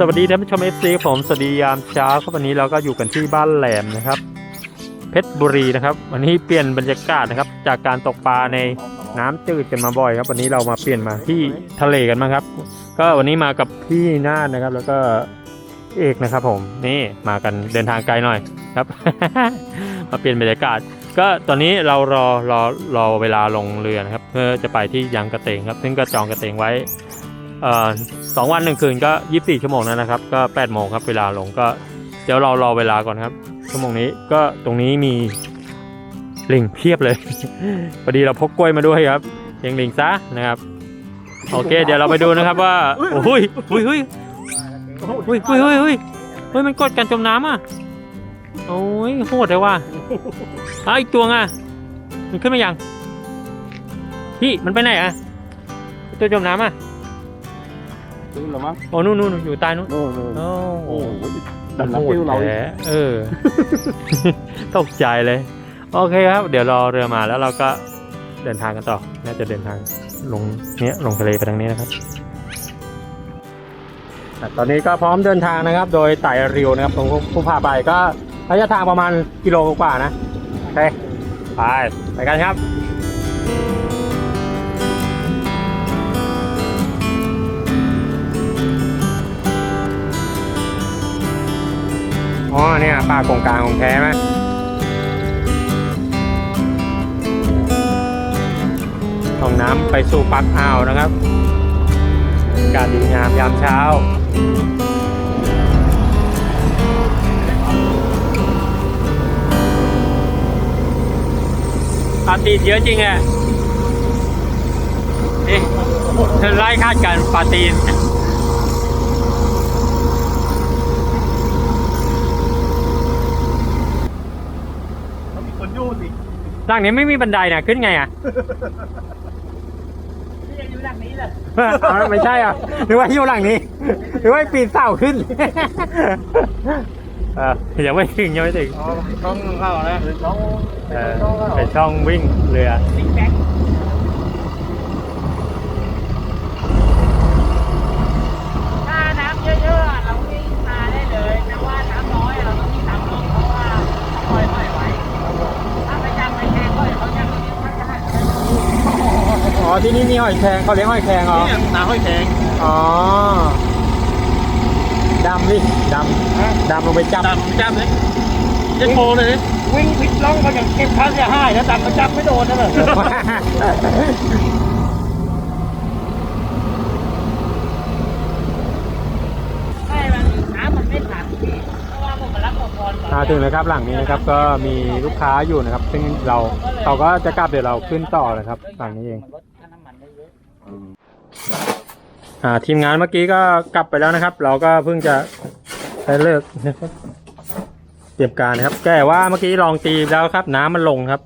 สวัสดีท่านผู้ชมเอฟซีผมสวัสดียามเช้าครับวันนี้เราก็อยู่กันที่บ้านแหลมนะครับ เพชรบุรีนะครับ วันนี้เปลี่ยนบรรยากาศนะครับ จากการตกปลาในน้ำจืดกันมาบ่อยครับ วันนี้เรามาเปลี่ยนมาที่ทะเลกันบ้างครับ ก็วันนี้มากับพี่นาฏนะครับ แล้วก็เอกนะครับ ผมนี่มากันเดินทางไกลหน่อยครับ มาเปลี่ยนบรรยากาศ ก็ตอนนี้เรารอรอรอเวลาลงเรือนะครับ เพื่อจะไปที่ยังกระเตงครับ ซึ่งก็จองกระเตงไว้ สองวันหนึ่งคืนก็ยี่สิบสี่ชั่วโมงนั้นนะครับ ก็แปดโมงครับเวลาลงก็เดี๋ยวเรารอเวลาก่อนครับ ชั่วโมงนี้ก็ตรงนี้มีลิงเพียบเลย พอดีเราพกกล้วยมาด้วยครับเลี้ยงลิงซะนะครับ โอเค เดี๋ยวเราไปดูนะครับว่าโอ้ยเฮ้ยเฮ้ยเฮ้ยเฮ้ยเฮ้ยเฮ้ยเฮ้ยมันกดกันจมน้ำอะโอ้ยโหดเลยว่ะอ้าอีกตัวอะมันขึ้นมายังพี่มันไปไหนอะตัวจมน้ำอะ ซื้อหรอมั้งโอ้นู่นนู่นอยู่ใต้นู่นโอ้โหโอ้โอ้โหดันน้ำปิ้วเราอีกแท้เออตกใจเลย โอเคครับ เดี๋ยวรอเรือมาแล้วเราก็เดินทางกันต่อ น่าจะเดินทางลงเนี้ยลงทะเลไปทางนี้นะครับอะตอนนี้ก็พร้อมเดินทางนะครับ โดยไต่เริวนะครับผมผู้พาไปก็ระยะทางประมาณกิโลกว่านะ โอเค ไป ไปกันครับ อ๋อเนี่ยปลากงกลางของแท้ไหมของน้ำไปสู่ปักอ่าวนะครับอากาศดีงามยามเช้าปาตีเยอะจริงอะเอ๊ะไล่คาดกันปาตี นเขามีคนยู่สิหลังนี้ไม่มีบันไดนะขึ้นไงอะนี่ยังอยู่หลังนี้เลยอ๋อไม่ใช่อะหรือว่าอยู่หลังนี้ หรือว่าปีนเสาขึ้นเออยังไม่ถึงยังไม่ถึง อ๋อช่องเข้านะช่องเออเป็นช่องวิ่งเรือ ติ๊กแบ็ค ถ้าน้ำเยอะๆอะเราวิ่งมาได้เลยแต่ว่าน้ำน้อยเราต้องมีทางลงเพราะว่าค่อยๆไหวถ้าไปจำไปแทงก็เขาจะเขาจะให้ อ๋อที่นี่มีหอยแครงเขาเลี้ยงหอยแครงเหรอนี่น้ำห้อยแข็งอ๋อ ดำดิดำดำลงไปจับ ดำจับเลยเจ็ดโมเลยวิ่งพลิกล่องเขาอย่างเก็บค่าเสียหายแล้วดำมันจับไม่โดนนะเลยไม่มันน้ำมันไม่หนักเพราะว่าผมมารับอุปกรณ์ก่อน มาถึงนะครับหลังนี้นะครับก็มีลูกค้าอยู่นะครับ ซึ่งเราเขาก็จะกลับเดี๋ยวเราขึ้นต่อนะครับหลังนี้เอง อ่าทีมงานเมื่อกี้ก็กลับไปแล้วนะครับ เราก็เพิ่งจะได้เลิกนะครับเตรียมการนะครับ แก้ว่าเมื่อกี้ลองตีแล้วครับ น้ำมันลงครับ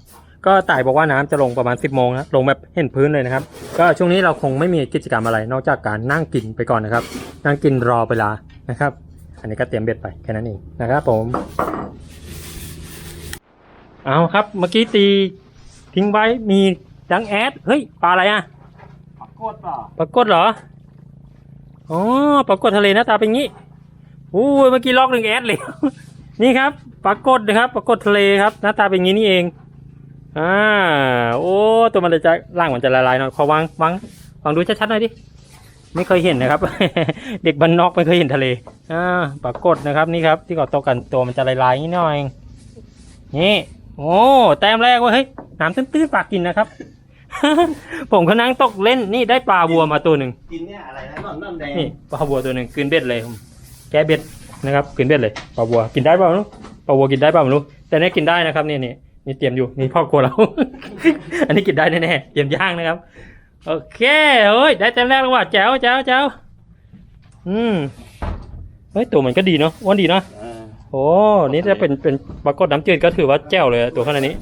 ก็ต่ายบอกว่าน้ำจะลงประมาณ 10บโมงนะลงแบบเห็นพื้นเลยนะครับ ก็ช่วงนี้เราคงไม่มีกิจกรรมอะไร นอกจากการนั่งกินไปก่อนนะครับ นั่งกินรอเวลานะครับ อันนี้ก็เตรียมเบ็ดไปแค่นั้นเองนะครับผมเอาครับ เมื่อกี้ตีทิ้งไว้มีดังแอดเฮ้ยปลาอะไรอะ กโคตรเปลาปรากฏเหรอ อ๋อปรากฏทะเลหน้าตาเป็นงี้อู้ยเมื่อกี้ล็อกหนึ่งแอดเลย นี่ครับปรากฏนะครับปรากฏทะเลครับหน้าตาเป็นงี้นี่เอง อ่า โอ้ ตัวมันจะร่างมันจะละลายหน่อยขอวางวางวางดูชัดๆหน่อยดิ ไม่เคยเห็นนะครับ เด็กบ้านนอกไม่เคยเห็นทะเล อ่า ปรากฏนะครับนี่ครับ ที่เขาะตกกันตัวมันจะลายๆนิดหน่อย นี่ โอ้ แต้มแรกเว้ย เฮ้ย น้ำตื้นๆปากกินนะครับ ผมก็นั่งตกเล่นนี่ได้ปลาบัวมาตัวหนึ่งกินเนี่ยอะไรนะนอนน้ำแดงนี่ปลาบัวตัวหนึ่งกินเบ็ดเลยผมแกะเบ็ดนะครับกินเบ็ดเลยปลาบัวกินได้เปล่าไม่รู้ปลาบัวกินได้เปล่าไม่รู้แต่เนี่ยกินได้นะครับนี่นี่นี่เตรียมอยู่นี่พ่อครัวเรา อันนี้กินได้แน่ๆเตรียมย่างนะครับ โอเคเฮ้ยได้แต้มแรกแล้วว่ะแจ๋วแจ๋วแจ๋วอืมเฮ้ยตัวมันก็ดีเนาะอ้วนดีเนาะอ่าโอ้นี่จะเป็นเป็นปรากฏน้ำจืดก็ถือว่าแจ๋วเลยตัวขนาดนี้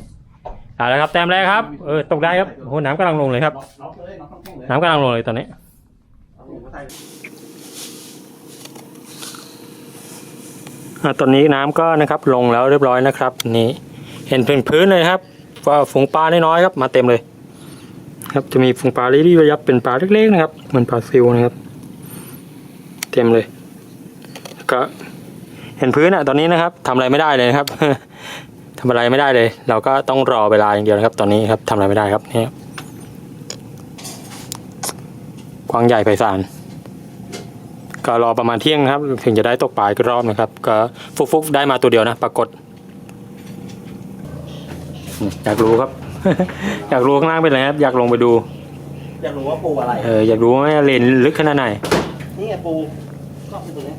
เอาละครับแต้มแรกครับเออตกได้ครับโอ้โหน้ำกำลังลงเลยครับล็อกเลยล็อกต้งแข็งเลยน้ำกำลังลงเลยตอนนี้ เอาหัวใส่อ่าตอนนี้น้ำก็นะครับลงแล้วเรียบร้อยนะครับนี่เห็นพื้นพื้นเลยครับว่าฝูงปลาน้อยๆครับมาเต็มเลย ครับจะมีฝูงปลาลิลี่ระยับเป็นปลาเล็กๆนะครับเหมือนปลาซิวนะครับ เต็มเลยก็เห็นพื้นอะตอนนี้นะครับทำอะไรไม่ได้เลยนะครับ ทำอะไรไม่ได้เลย เราก็ต้องรอเวลาอย่างเดียวนะครับ ตอนนี้ครับทำอะไรไม่ได้ครับนี่ครับกว้างใหญ่ไพศาลก็รอประมาณเที่ยงครับ ถึงจะได้ตกปลาอีกรอบนะครับ ก็ฟุกๆได้มาตัวเดียวนะ ปรากฏอืมอยากรู้ครับ อยากรู้ข้างล่างเป็นอะไรครับ อยากลงไปดู อยากรู้ว่าปูอะไร เอออยากรู้ว่าเลนลึกขนาดไหน นี่ไงปูก็เป็นตัวนี้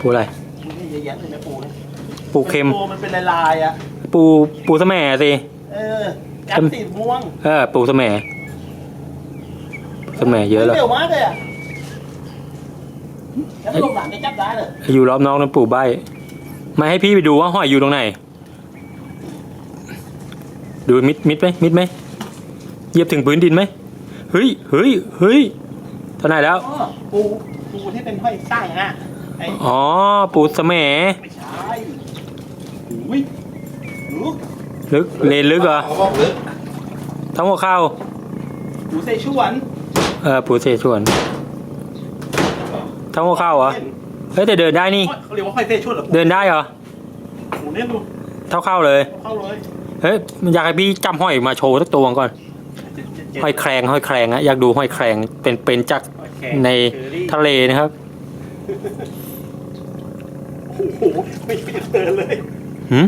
ปูอะไรมันเยอะแยะเลยนะปูเนี่ยปูเค็มปูมันเป็นลายๆอะ ปูปูสะแหม่สิ เออแอปสีม่วงเออปูสะแหม่สะแหม่เยอะเลยเร็วมากเลยอะแล้วมันลงหลังจะจับได้เลยอยู่รอบนอกนั้นปูใบมาให้พี่ไปดูว่าหอยอยู่ตรงไหน ดูมิดมิดไหมมิดไหมเหยียบถึงพื้นดินไหมเฮ้ยเฮ้ยเฮ้ยเท่าไหร่แล้วอ๋อปูปูที่เป็นห้อยสร้างอะไอ้อ๋อปูสะแหม่ไม่ใช่อุ้ย ลูกลึกเลนลึกเหรอเขาบอกลึกทั้งหัวเข้าปูเซชวนเออปูเสฉวนทั้งหัวเข้าเหรอเฮ้ยแต่เดินได้นี่เขาเรียกว่าห้อยเซชวนเหรอเดินได้เหรอปูเนี่ยดูเท่าเข้าเลยเข้าเลยเฮ้ยอยากให้พี่จำหอยมาโชว์สักตัวก่อนหอยแครงหอยแครงอะอยากดูหอยแครงเป็นเป็นจากในทะเลนะครับโอ้โหไม่เป็นเจอเลยหืม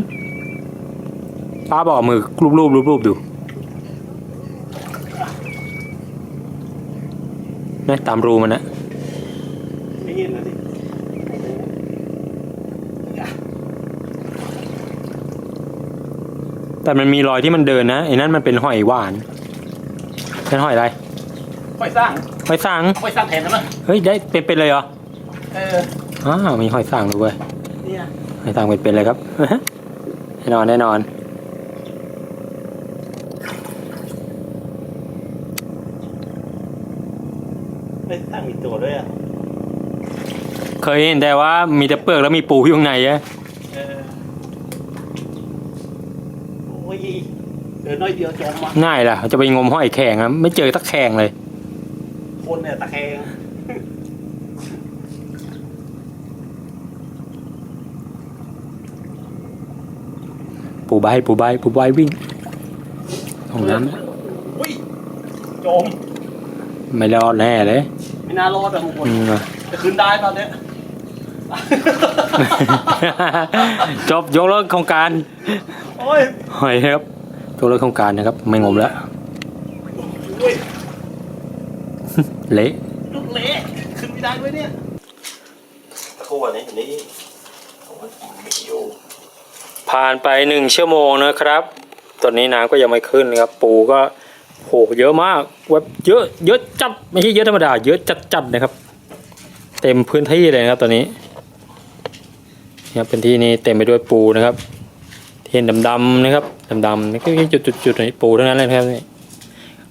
ป้าบอกมือรูปรูปรูปรูปดูนะตามรูมันนะไม่เห็นนะสิแต่มันมีรอยที่มันเดินนะไอ้นั่นมันเป็นหอยหวานเป็นหอยอะไรห้อยสร้างหอยสังห้อยสร้างแทนนะมั้ยเฮ้ยได้เป็นเป็นเลยเหรอเอออ้าวมีหอยสังด้วยเนี่ยหอยสังเป็นเป็นเลยครับแน่นอนแน่นอน ห้อยสร้างมีตัวด้วยอะเคยเห็นแต่ว่ามีแต่เปลือกแล้วมีปูอยู่ข้างในอะเออโอ้ยเดินน้อยเดียวจมมาง่ายล่ะจะไปงมหอยแข็งอะไม่เจอสักแข็งเลย คนเนี่ยตะแคงปูใบปูใบปูใบวิ่งของนั้นอุ้ยจม ไม่รอดแน่เลยไม่น่ารอดอะทุกคนอืมจะขึ้นได้ตอนเนี้ยจบยกเลิกโครงการโอ้ยหอยครับยกเลิกโครงการนะครับ ไม่งมแล้วอุ้ยเละลูกเละขึ้นไม่ได้ด้วยเนี่ยตะโกนนี่นี่มีอยู่ผ่านไปหนึ่งชั่วโมงนะครับ ตอนนี้น้ำก็ยังไม่ขึ้นนะครับ ปูก็ โหเยอะมากแบบเยอะเยอะจัดไม่ใช่เยอะธรรมดา เยอะจัดจัดนะครับ เต็มพื้นที่เลยนะครับตอนนี้เนี่ยเป็นที่นี้เต็มไปด้วยปูนะครับเห็นดำๆนะครับดำๆนี่ก็จุดๆจุดๆนี้ปูทั้งนั้นเลยครับนี่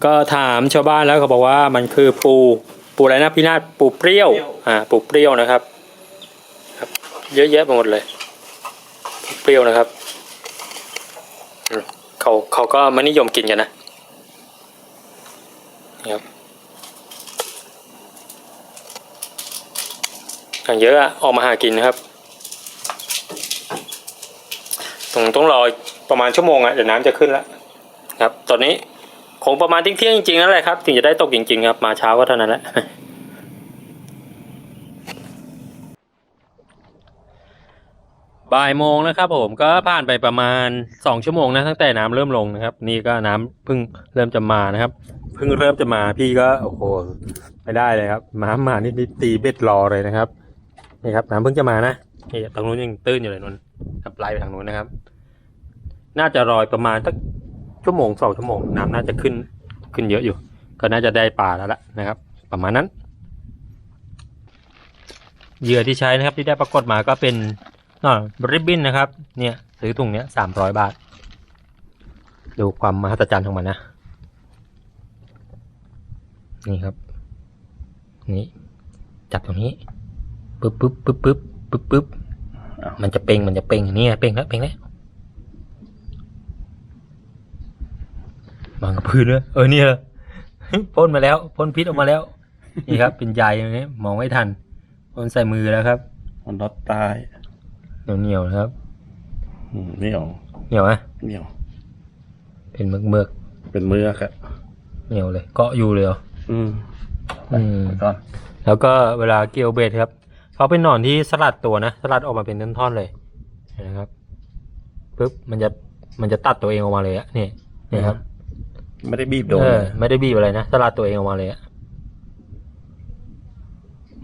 ก็ถามชาวบ้านแล้วเขาบอกว่ามันคือปูปูอะไรนะพี่นาฏปูเปรี้ยวอ่าปูเปรี้ยวนะครับ ครับเยอะแยะไปหมดเลยเปรี้ยวนะครับเขาเขาก็ไม่นิยมกินกันนะ ครับอย่างเยอะอะออกมาหากินนะครับต้องต้องรอประมาณชั่วโมงอะเดี๋ยวน้ำจะขึ้นแล้วครับ ตอนนี้คงประมาณเที่ยงจริงๆนั่นแหละครับ ถึงจะได้ตกจริงๆครับ มาเช้าก็เท่านั้นแหละ บ่ายโมงนะครับผมก็ผ่านไปประมาณสองชั่วโมงนะตั้งแต่น้ำเริ่มลงนะครับ นี่ก็น้ำเพิ่งเริ่มจะมานะครับเพิ่งเริ่มจะมาพี่ก็โอ้โหไม่ได้เลยครับน้ำมานี่นี่ตีเบ็ดรอเลยนะครับนี่ครับน้ำเพิ่งจะมานะนี่ตรงนู้นยังตื้นอยู่เลยนนครับไล่ไปทางนู้นนะครับ น่าจะรอยประมาณสักชั่วโมงสองชั่วโมงน้ำน่าจะขึ้นขึ้นเยอะอยู่ ก็น่าจะได้ปลาแล้วละนะครับ ประมาณนั้นเหยื่อที่ใช้นะครับที่ได้ปรากฏมาก็เป็น อ่าริบบิ้นนะครับ เนี่ย ซื้อถุงเนี้ยสามร้อยบาท ดูความมหัศจรรย์ของมันนะ นี่ครับ นี่ จับตรงนี้ปึ๊บปึ๊บปึ๊บปึ๊บปึ๊บปึ๊บมันจะเป่งมันจะเป่งนี่เป่งแล้วเป่งแล้ววางกับพื้นเลยเออเนี่ยพ่นมาแล้วพ่นพิษออกมาแล้ว นี่ครับ เป็นใยอย่างนี้มองไม่ทันพ่นใส่มือแล้วครับมันน็อตตาย เหนียวเหนียวๆนะครับอืมเหนียวเหนียวไหมเหนียว เป็นเมือกเมือกเป็นเมือกอะๆเหนียวเลย เกาะอยู่เลยเหรออืมอืมไปก่อนแล้วก็เวลาเกี่ยวเบ็ดครับเขาเป็นหนอนที่สลัดตัวนะสลัดออกมาเป็นท่อนๆเลยเห็นะครับปุ๊บมันจะมันจะตัดตัวเองออกมาเลยอะนี่นี่ครับ ไม่ได้บีบโดนเออไม่ได้บีบอะไรนะสลัดตัวเองออกมาเลยอะ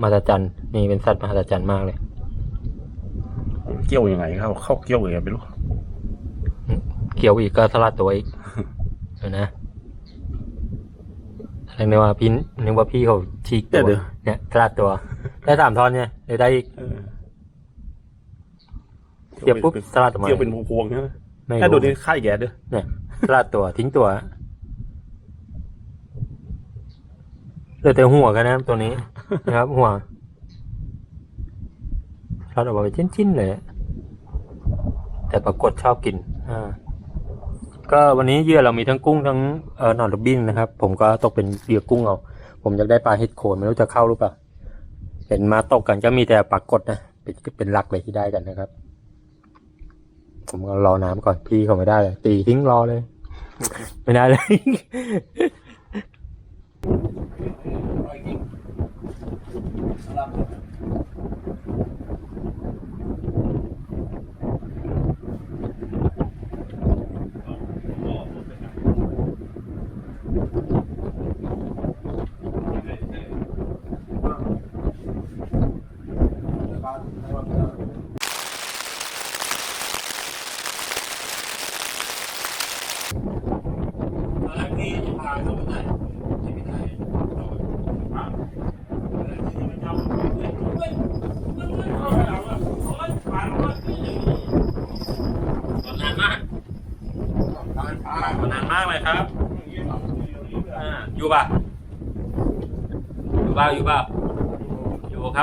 มหัศจรรย์นี่เป็นสัตว์มหัศจรรย์มากเลย เกี่ยวยังไงเข้าเข้าเกี่ยวยังไงไม่รู้เกี่ยวอีกก็สลัดตัวอีกเดี๋ยวนะอะไรนึกว่าพี่นึกว่าพี่เขาฉีกตัวเนี่ยสลัดตัว ได้สามท่อนเนี่ยเดี๋ยวได้อีกเออเกี่ยวปุ๊บสลัดออกมาเกี่ยวเป็นพวงๆใช่ไหมไม่แค่ดูรู้นี่ค่ายแก๊สด้วยเนี่ยสลัดตัวทิ้งตัวเหลือแต่หัวกันนะตัวนี้นะครับหัวสลัดออกมาเป็นชิ้นๆเลย แต่ปรากฏชอบกินอ่าก็วันนี้เหยื่อเรามีทั้งกุ้งทั้งเอ่อหนอนลูกบิ้นนะครับ ผมก็ตกเป็นเหยื่อกุ้งเอาผมอยากได้ปลาเห็ดโคนไม่รู้จะเข้าหรือเปล่าเห็นมาตกกันก็มีแต่ปรากฏนะเป็นเป็นหลักเลยที่ได้กันนะครับ ผมก็รอน้ำก่อนพี่เขาไม่ได้เลยตีทิ้งรอเลย ไม่ได้เลย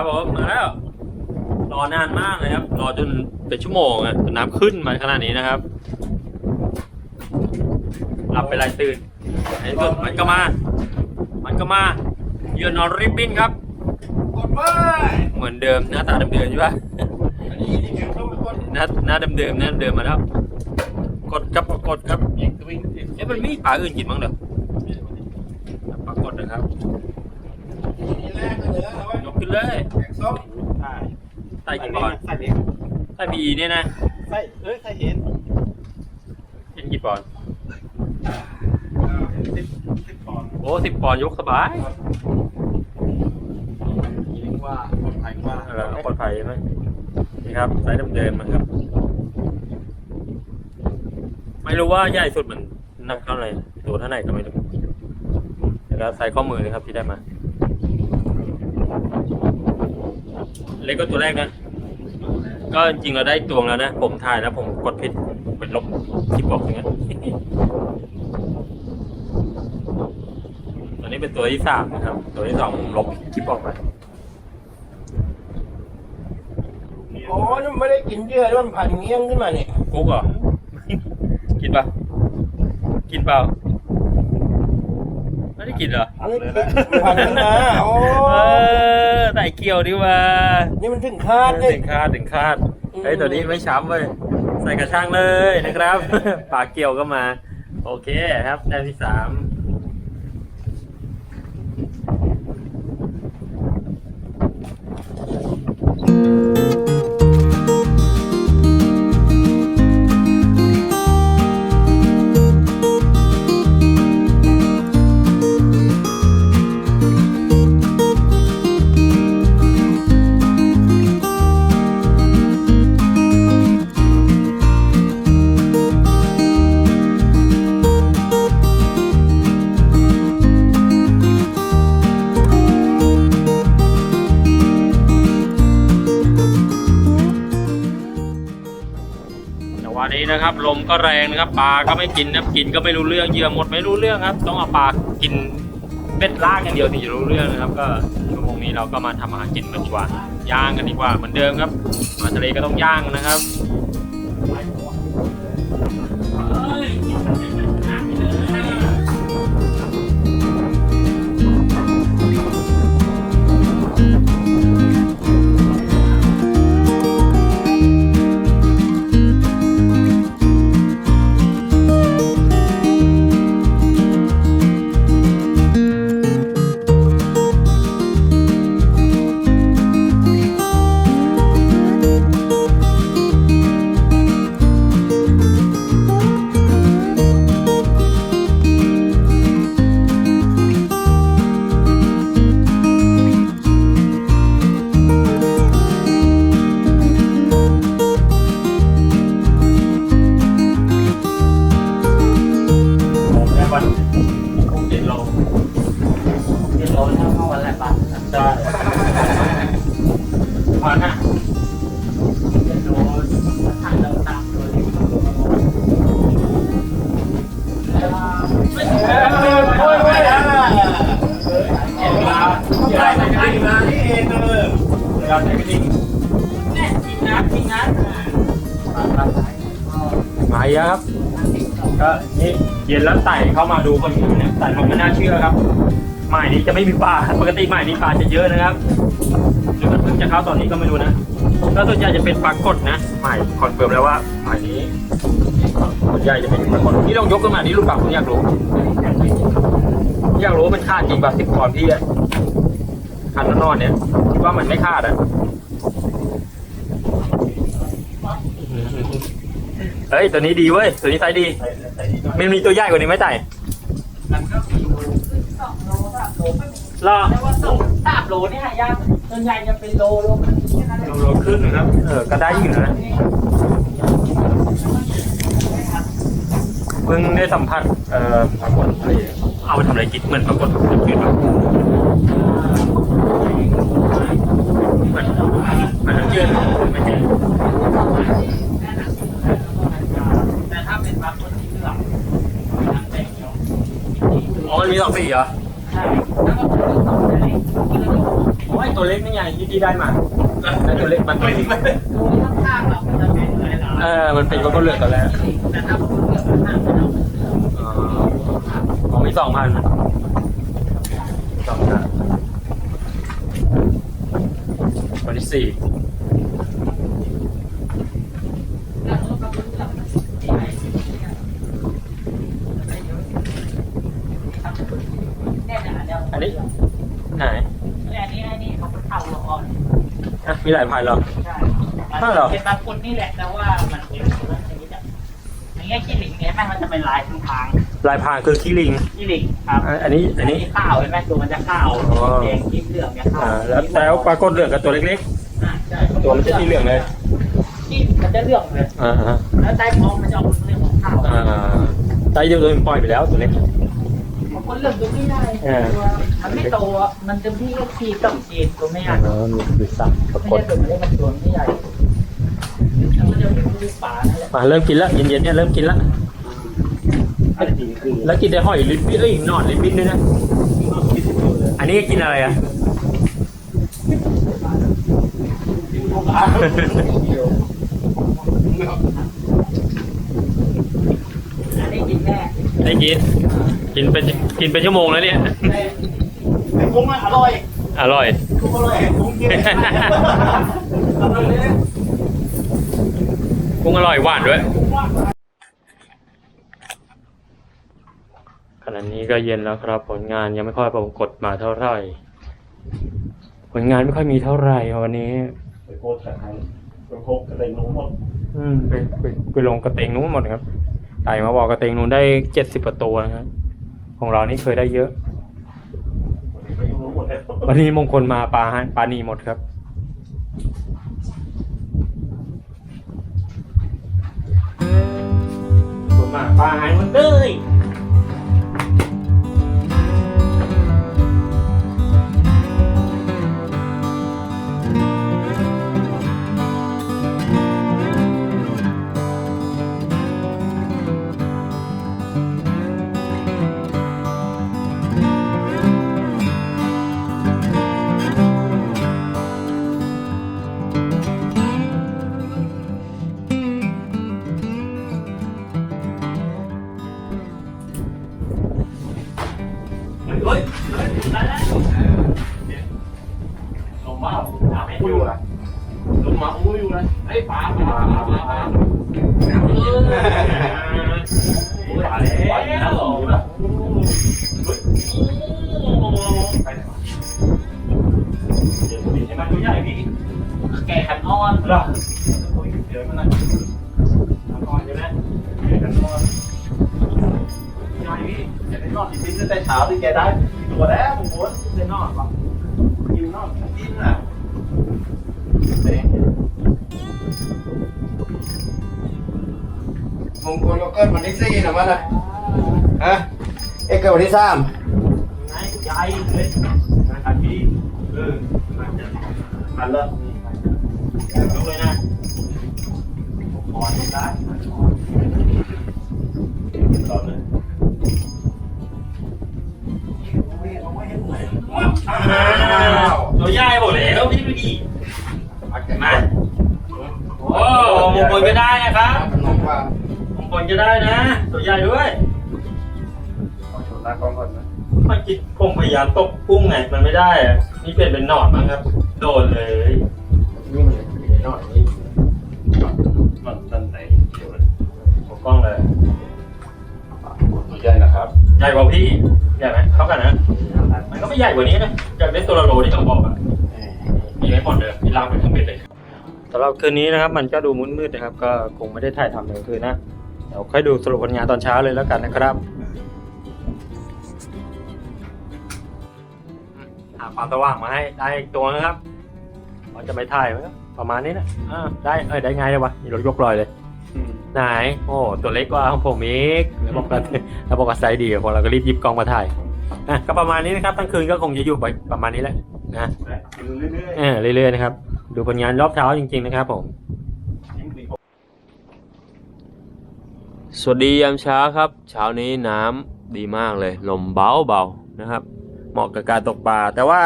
ครับผมมาแล้วรอนานมากเลยครับ รอจนเป็นชั่วโมงอะจนน้ำขึ้นมาขนาดนี้นะครับ หลับไปไรตื่นในที่สุดมันก็มา มันก็มาเยือนนอนริบบิ้นครับ กดไปเหมือนเดิมหน้าตาเดิมๆใช่ปะอันนี้นี่คือต้องกดหน้าหน้าเดิมๆหน้าเดิมมาแล้ว กดครับกดครับยิงตัววิ่งเอ๊ะมันไม่มีปลาอื่นกินบ้างเหรอปรากฏนะครับทีแรกเล ยนะว่ายกขึ้นเลยแกงส้มใช่ใส่กี่ปอนด์ใส่เล็กใส่บีเนี่ยนะใส่เอ้ยใส่เห็นเห็นกี่ปอนด์สิบสิบปอนด์โอ้สิบปอนด์ยกสบายยิงว่าปลอดภัยกว่าเออเอาปลอดภัยใช่ไหมนี่ครับไซส์เดิมๆนะครับ ไม่รู้ว่าใหญ่สุดมันหนักเท่าไหร่ตัวเท่าไหร่ก็ไม่รู้แล้วใส่ข้อมือเลยครับที่ได้มา เล็กก็ตัวแรกนะ ก็จริงเราได้ตวงแล้วนะ ผมถ่ายแล้วผมกดผิดเป็นลบคลิปบอกอย่างนั้นตอนนี้เป็นตัวที่สามนะครับ ตัวที่สองผมลบคลิปออกไปโอ้ยมันไม่ได้กินเยอะมันผ่านเงี้ยงขึ้นมาเนี่ยกุ๊กเหรอ กินปะกินเปล่า ไม่ได้กินเหรออันนี้ผ่านขึ้นมาโอ้เออใส่เกี่ยวดีกว่านี่มันถึงคาดเลยถึงคาดถึงคาดเฮ้ยตัวนี้ไม่ช้ำเว้ยใส่กระช่างเลยนะครับ ปากเกี่ยวก็มา โอเคครับแต้มที่สามแต่ ก็แรงนะครับปลาก็ไม่กินนะกินก็ไม่รู้เรื่องเหยื่อหมดไม่รู้เรื่องครับ ต้องเอาปลากินเป็ดล่างอย่างเดียวถึงจะรู้เรื่องนะครับก็ชั่วโมงนี้เราก็มาทำอาหารกินกันดีกว่าย่างกันดีกว่าเหมือนเดิมครับมาทะเลก็ต้องย่างนะครับ well. ไต่เข้ามาดูคนอื่นเนี่ยไต่ผมไม่น่าเชื่อครับหมายนี้จะไม่มีปลาปกติหมายนี้ปลาจะเยอะนะครับหรือมันเพิ่งจะเข้าตอนนี้ก็ไม่รู้นะก็ส่วนใหญ่จะเป็นปลากดนะหมายคอนเฟิร์มแล้วว่าหมายนี้ส่วนใหญ่จะเป็นปลากดที่ลองยกขึ้นมานี่ลูกปลาผมอยากรู้อยากรู้มันขาดจริงป่ะสิบคอนพี่อะคันนอนเนี่ยคิดว่ามันไม่ขาดอะเฮ้ยตัวนี้ดีเว้ยตัวนี้ไซส์ดี ใส่ใส่ดีหน่อยมันมีตัวใหญ่กว่านี้ไหมไต่มันก็มีอยู่สองโลสามโลไม่มีรอแต่ว่าสองสามโลนี่หายากส่วนใหญ่จะเป็นโลโลมันแค่นั้นเองโลขึ้นนะครับ เออก็ได้อยู่นะเพิ่งได้สัมผัสเอ่อปรากฏอะไรเอาไปทำอะไรกินเหมือนปรากฏกินแบบเหมือนเหมันเชื่อไม่ใช่แต่ถ้าเป็นบางคนที่เลือกทางแต่งเนาะ อ๋อ มันมีสองสีเหรอใช่แล้วก็เป็นสองอะไรโอ้ยตัวเล็กนี่ไงที่ที่ได้มาแล้วตัวเล็กมันไม่ไม่ไม่ดูข้างๆเรามันจะเป็นอะไรล่ะเออมันเป็นกฏเหลือกตอนแรกแต่ถ้าคนเลือกข้างๆเราอ๋ออ๋อมีสองพันสองพันวันที่สี่ เนี่ยนะเดี๋ยว อันนี้ไหน อันนี้อันนี้เขาเป็นเข่าละอ่อน อะ มีหลายพันเหรอ ใช่อ้าวเหรอ เป็นบางคนนี่แหละแต่ว่ามันเป็นคนละชนิดอะอย่างเงี้ยขี้หลิงเนี่ยแม่งมันจะเป็นลายทางทางลายพรางคือขี้ลิงขี้หลิงครับอะอันนี้อันนี้ ข้าวเห็นไหมตัวมันจะข้าวอ๋อ แดงขี้เหลืองเนี่ยข้าอ่าวแล้วแล้วปรากฏเหลืองกับตัวเล็กอ่าใช่ๆ ตัวมันจะสีเหลืองเลย ที่มันจะเหลืองเลยอ่าอ่าแล้วใต้ท้องมันจะออกเรื่องของข้าวอ่าใจเดียวโดนปล่อยไปแล้วตัวเล็กบาง คนเลือกตัวไม่ได้เออ ตัวมันไม่โตอะมันจะพี่ก็ขีดต้องขีดตัวไม่ใหญ่อ๋อมีคือสับปราไม่กฏ ใช่ตัวเล็กมันตัวไม่ใหญ่แล้วมันจะเป็นลูกป่านั่นแหละมาเริ่มกินละเย็นๆเนี่ยเริ่มกินละอันนี้คือแล้วกินได้ห้อยลิ้นปิ้นเอ้ยหนอนลิ้นปิ้นด้วยนะ อันนี้กินอะไรอะ อันนี้กินแน่ได้กิน กินเป็นกินเป็นชั่วโมงแล้วเนี่ย แต่กุ้งมันอร่อยอร่อยกุ้งอร่อยกุ้งเค็มอร่อยเลยกุ้งอร่อยหวานด้วยขณะนี้ก็เย็นแล้วครับ ผลงานยังไม่ค่อยปรากฏมาเท่าไหร่ ผลงานไม่ค่อยมีเท่าไหร่วันนี้ ไปโคตรแต่ไทยไปโคตรกระเด็นลงหมดอืมไปไปไปลงกระเตงนู้นหมดครับไต่มาบอกกระเตงนู้นได้เจ็ดสิบประตูนะครับ ของเรานี่เคยได้เยอะ วันนี้มงคลมาปลาฮะปลานีหมดครับ คนมาปลาหายหมดเลย นอนอีกนิดนึงแต่เช้าที่แกได้ตัวแล้วผมว่าจะนอนปะยิวนอนกินอะเด้งมงคลก็เกิดวันที่สี่นะมันนะฮะเอ็กเกิดวันที่สามไงใหญ่เลยนะครับพี่เออมันจะมันเลิกยกเลยนะขอได้ขอต่อเลย ตัวใหญ่หมดแล้วพี่เมื่อกี้พักกันมาโอ้มงคลก็ได้นะครับมันมองคลก็ได้นะ ตัวใหญ่ด้วยขอชมตากองก่อนนะมื่อกี้ผมพยายามตกกุ้งไงมันไม่ได้อะนี่เปลี่ยนเป็นหนอนมั้งครับ โดนเลยนี่มันอยู่ในหนอยนี่มันนั่นไหนเดี๋ยวมันผมกล้องเลยตัวใหญ่นะครับ ใหญ่กว่าพี่ ใหญ่ไหมเท่ากันนะ ก็ไม่ใหญ่กว่านี้นะอยากได้ตัวละโลที่ต้องบอกอะมีไม่หมดเลยมีลามไปทั้งเบ็ดเลยสำหรับคืนนี้นะครับ มันก็ดูมืดๆนะครับ ก็คงไม่ได้ถ่ายทำในกลางคืนนะเดี๋ยวค่อยดูสรุปผลงานตอนเช้าเลยแล้วกันนะครับหาความสว่างมาให้ได้อีกตัวนะครับเราจะไปถ่ายไหมครับประมาณนี้นะอ่าได้เอ้ยได้ไงเลยวะมีรถยกลอยเลยไหน โอ้ ตัวเล็กกว่าของผมอีกแล้วบอกกันแล้วบอกว่าไซส์ดีพอเราก็รีบหยิบกล้องมาถ่าย อะก็ประมาณนี้นะครับทั้งคืนก็คงจะอยู่ไปประมาณนี้แหละนะดูเรื่อยเออเรื่อยๆนะครับ ดูผลงานรอบเช้าจริง ๆ นะครับผม สวัสดียามเช้าครับ เช้านี้น้ำดีมากเลย ลมเบาเบาๆนะครับ เหมาะกับการตกปลาแต่ว่า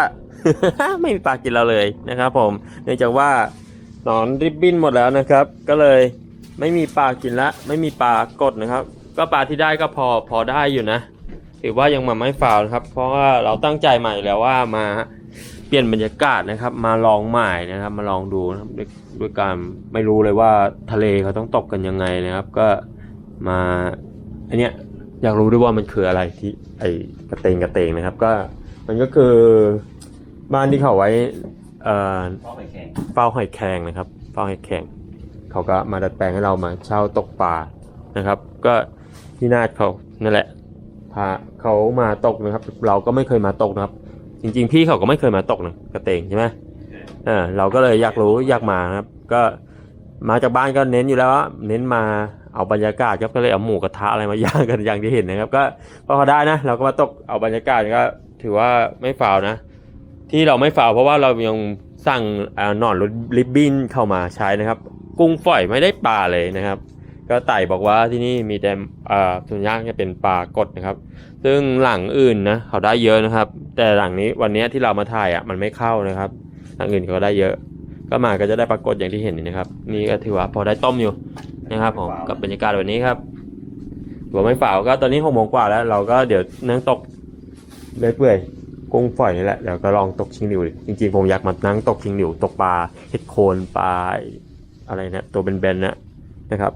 ไม่มีปลากินเราเลยนะครับ ผมเนื่องจากว่าหนอนริบบิ้นหมดแล้วนะครับ ก็เลยไม่มีปลากินละ ไม่มีปลากดนะครับ ก็ปลาที่ได้ก็พอพอได้อยู่นะ ถือว่ายังมาไม่ฟาวนะครับ เพราะว่าเราตั้งใจใหม่แล้วว่ามาเปลี่ยนบรรยากาศนะครับ มาลองใหม่นะครับ มาลองดูนะครับด้วยด้วยการไม่รู้เลยว่าทะเลเขาต้องตกกันยังไงนะครับ ก็มาอันเนี้ยอยากรู้ด้วยว่ามันคืออะไรที่ไอกระเตงกระเตงนะครับ ก็มันก็คือบ้านที่เขาไว้เอ่อเพราะไปแข่งเฝ้าหอยแครงนะครับเฝ้าหอยแครงเขาก็มาดัดแปลงให้เรามาเช่าตกปลานะครับ ก็พี่นาดเขานั่นแหละ พาเขามาตกนะครับ เราก็ไม่เคยมาตกนะครับ จริง ๆ พี่เขาก็ไม่เคยมาตกนะกระเตงใช่ไหมเออเราก็เลยอยากรู้อยากมานะครับ ก็มาจากบ้านก็เน้นอยู่แล้วว่าเน้นมาเอาบรรยากาศครับก็เลยเอาหมูกระทะอะไรมาย่างกันอย่างที่เห็นนะครับ ก็ก็พอได้นะ เราก็มาตกเอาบรรยากาศก็ถือว่าไม่ฟาวนะ ที่เราไม่ฟาวเพราะว่าเรายังสั่งอ่อหนอนริบบิ้นเข้ามาใช้นะครับ กุ้งฝอยไม่ได้ปลาเลยนะครับ ก็ไต่บอกว่าที่นี่มีแต่เอ่อส่วนยากจะเป็นปลากดนะครับ ซึ่งหลังอื่นนะเขาได้เยอะนะครับ แต่หลังนี้วันนี้ที่เรามาถ่ายอะมันไม่เข้านะครับ หลังอื่นเขาได้เยอะ ก็มาก็จะได้ปรากฏอย่างที่เห็นนี่นะครับ นี่ก็ถือว่าพอได้ต้มอยู่นะครับผมกับบรรยากาศแบบนี้ครับหัวไม่ฝ่าวก็ตอนนี้หกโมงกว่าแล้ว เราก็เดี๋ยวนั่งตกเรื่อยเปื่อยกุ้งฝอยนี่แหละเดี๋ยวก็ลองตกชิงหลิวดิจริงๆผมอยากมานั่งตกชิงหลิวตกปลาเห็ดโคนปลาอะไรนะตัวเป็นๆนะนะครับ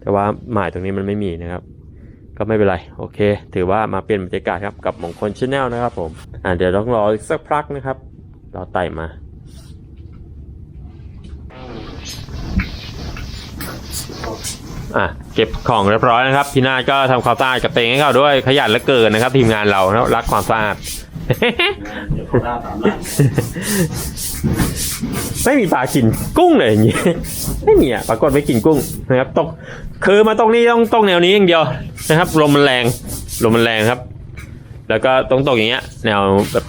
แต่ว่าหมายตรงนี้มันไม่มีนะครับ ก็ไม่เป็นไร โอเค ถือว่ามาเปลี่ยนบรรยากาศครับกับมงคลชาแนลนะครับผมอ่าเดี๋ยวต้องรออีกสักพักนะครับเราไต่มาอะเก็บของเรียบร้อยนะครับ พี่นาก็ทำความสะอาดกับเตงให้เขาด้วยขยันเหลือเกินนะครับ ทีมงานเรานะรักความสะอาด เดี๋ยวขาหน้าตามไม่มีปลากินกุ้งเลยอย่างงี้ ไม่มีอะปรากฏไม่กินกุ้งนะครับตกคือมาตรงนี้ต้องตกแนวนี้อย่างเดียวนะครับลมมันแรงลมมันแรงครับ แล้วก็ต้องตกอย่างเงี้ย แนวแบบ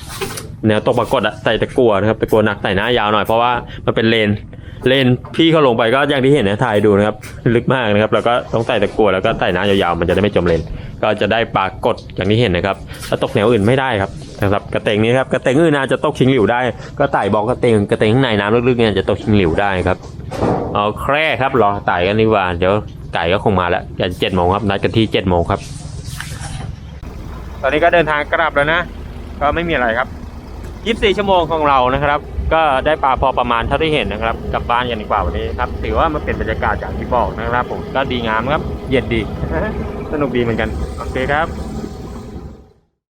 แนวตกปรากฏอะใส่ตะกัวนะครับตะกัวหนักใส่หน้ายาวหน่อยเพราะว่ามันเป็นเลนเลนพี่เขาลงไปก็อย่างที่เห็นนะถ่ายดูนะครับลึกมากนะครับ แล้วก็ต้องใส่ตะกัวแล้วก็ใส่น้ายาวๆมันจะได้ไม่จมเลนก็จะได้ปรากฏอย่างที่เห็นนะครับถ้าตกแนวอื่นไม่ได้ครับ นะครับกระเตงนี้ครับกระเตงอื่นอาจจะตกชิงหลิวได้ ก็ไต่บอกกระเตงกระเตงข้างในน้ำลึกๆเนี่ยจะตกชิงหลิวได้ครับเอาแคร่ครับรอไต่กันดีกว่าเดี๋ยวไก่ก็คงมาแล้วอย่าเจ็ดโมงครับนัดกันที่เจ็ดโมงครับ ตอนนี้ก็เดินทางกลับแล้วนะ ก็ไม่มีอะไรครับ24ชั่วโมงของเรานะครับ ก็ได้ปลาพอประมาณเท่าที่เห็นนะครับกลับบ้านกันดีกว่าวันนี้ครับถือว่ามันเป็นบรรยากาศอย่างที่บอกนะครับ ผมก็ดีงามครับ เย็นดี สนุกดีเหมือนกันโอเคครับ